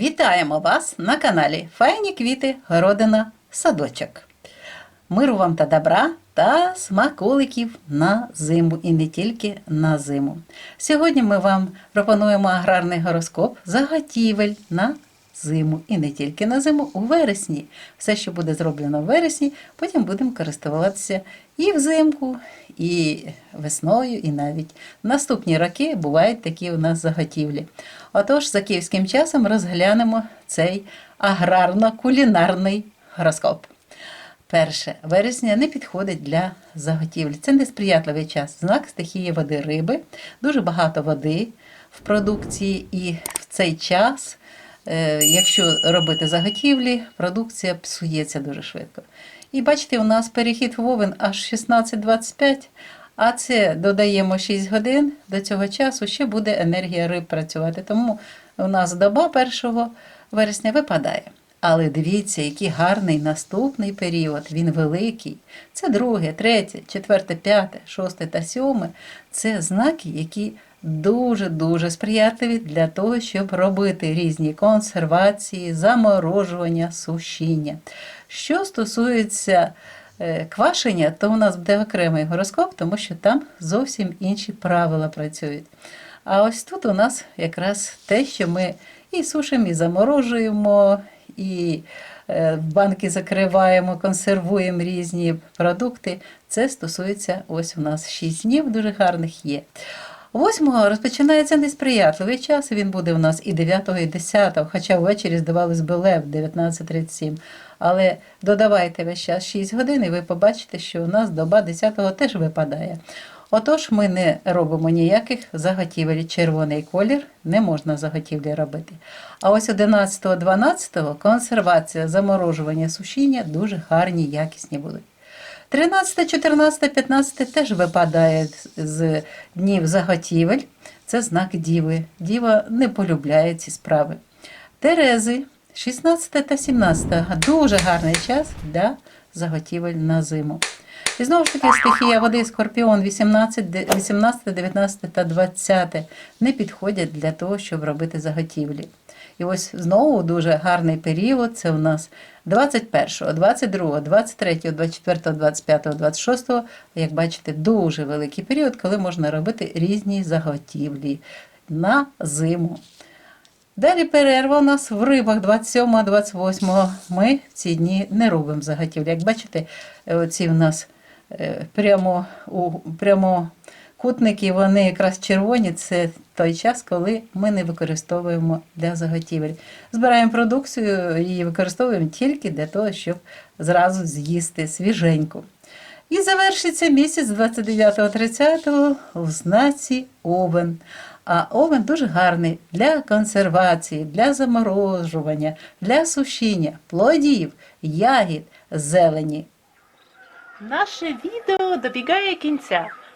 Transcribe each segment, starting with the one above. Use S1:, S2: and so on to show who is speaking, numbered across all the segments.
S1: Вітаємо вас на каналі Файні квіти, городина, садочок. Миру вам та добра та смаколиків на зиму і не тільки на зиму. Сьогодні ми вам пропонуємо аграрний гороскоп заготівель на зиму і не тільки на зиму, у вересні. Все, що буде зроблено в вересні, потім будемо користуватися і взимку, і весною, і навіть наступні роки бувають такі у нас заготівлі. Отож, за київським часом розглянемо цей аграрно-кулінарний гороскоп. Перше вересня не підходить для заготівлі. Це несприятливий час. Знак стихії води риби. Дуже багато води в продукції, і в цей час, якщо робити заготівлі, продукція псується дуже швидко. І бачите, у нас перехід в овен аж 16-25, а це додаємо 6 годин. До цього часу ще буде енергія риб працювати. Тому у нас доба 1 вересня випадає. Але дивіться, який гарний наступний період. Він великий. Це друге, третє, четверте, п'яте, шосте та сьоме. Це знаки, які дуже-дуже сприятливі для того, щоб робити різні консервації, заморожування, сушіння. Що стосується е, квашення, то у нас буде окремий гороскоп, тому що там зовсім інші правила працюють. А ось тут у нас якраз те, що ми і сушимо, і заморожуємо, і е, банки закриваємо, консервуємо різні продукти. Це стосується ось у нас 6 днів, дуже гарних є. 8 розпочинається несприятливий час, він буде у нас і 9-го, і 10-го, хоча ввечері здавалось би лев 19.37. Але додавайте весь час 6 годин, і ви побачите, що у нас доба 10-го теж випадає. Отож, ми не робимо ніяких заготівель. Червоний колір не можна заготівлі робити. А ось 11-12 консервація, заморожування, сушіння дуже гарні, якісні будуть. 13, 14, 15 теж випадає з днів заготівель. Це знак діви. Діва не полюбляє ці справи. Терези 16 та 17 дуже гарний час для заготівель на зиму. І знову ж таки, стихія води Скорпіон 18, 18, 19 та 20 не підходять для того, щоб робити заготівлі. І ось знову дуже гарний період. Це у нас 21, 22, 23, 24, 25, 26. Як бачите, дуже великий період, коли можна робити різні заготівлі на зиму. Далі перерва у нас в рибах 27-28. Ми в ці дні не робимо заготівлі. Як бачите, е, оці у нас е, прямо, у, прямо кутники, вони якраз червоні. Це той час, коли ми не використовуємо для заготівель. Збираємо продукцію і використовуємо тільки для того, щоб зразу з'їсти свіженьку. І завершиться місяць 29-30 в знаці Овен. А овен дуже гарний для консервації, для заморожування, для сушіння, плодів, ягід, зелені.
S2: Наше відео добігає кінця.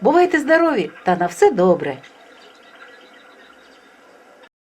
S1: Бувайте здорові та на все добре!